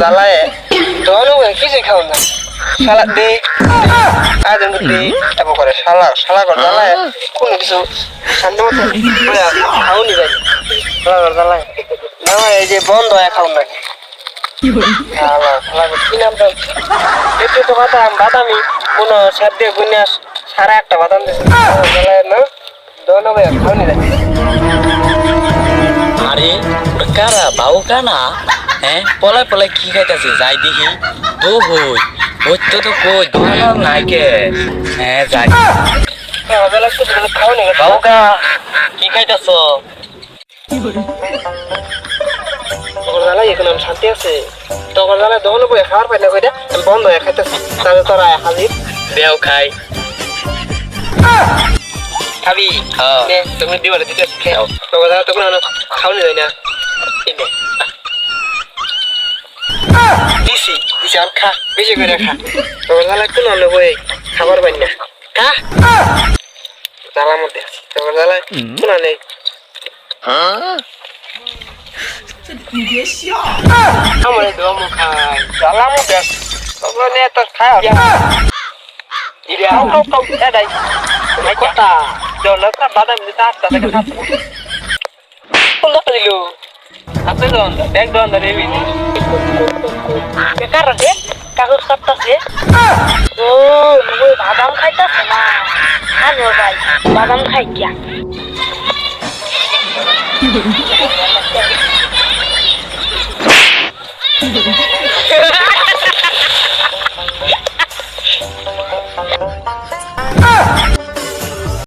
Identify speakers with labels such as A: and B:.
A: জ্বালায়। তখন কিছু খাও না। শালা দে। আয়োজন দে তারপর করে শালা শালা করে জ্বালায়। কোনো কিছু শান্তি মতো খাওনি যাই শালা করে জ্বালায়। না এই যে বন্ধ হয় খাও তো বাদাম বাদামি কোনো সার দিয়ে গুনে সারা একটা বাদাম দিচ্ছে না? খাওনি
B: আরে কারা? বাবু কানা হ্যাঁ পলায় পলায় কি খাইতেছে যাই দেখি। তো হই হচ্ছে তো কই দোকান নাই কে? হ্যাঁ যাই।
A: মজা লাগছে খাওনি
B: বাবু কা খাইতেছ?
A: এখন আমি শান্তি আছে। তখন জ্বালাই দহন বই খাবার পাই না কইটা আমি বন্ধ হয়ে খাইতেছি। তাহলে তোরা হাজির?
B: দেও খাই।
A: খাবি?
B: হ্যাঁ।
A: তুমি দিবারে দিতে। তখন তখন নে। দিছি দিছি খা, বেশি করে খা। তখন জ্বালা কোন হলো বই খাবার পাই না। খা। জ্বালার মধ্যে আছে। তখন জ্বালায় কোন নেই আমার দম খাই জ্বালার মধ্যে আছে। তখন নে তো খাও ইরে, আউ কাউ কাউ এডাই মাই কথা। জল বাদাম দিতা আস্তা থেকে খাত কোন দাপা দিলো আপনি দেখ দন রে বি বেকার রে কাগজ কাটতাছে ও নবু বাদাম খাইতাছে না আর ওর ভাই বাদাম খাই কিয়া Thank you.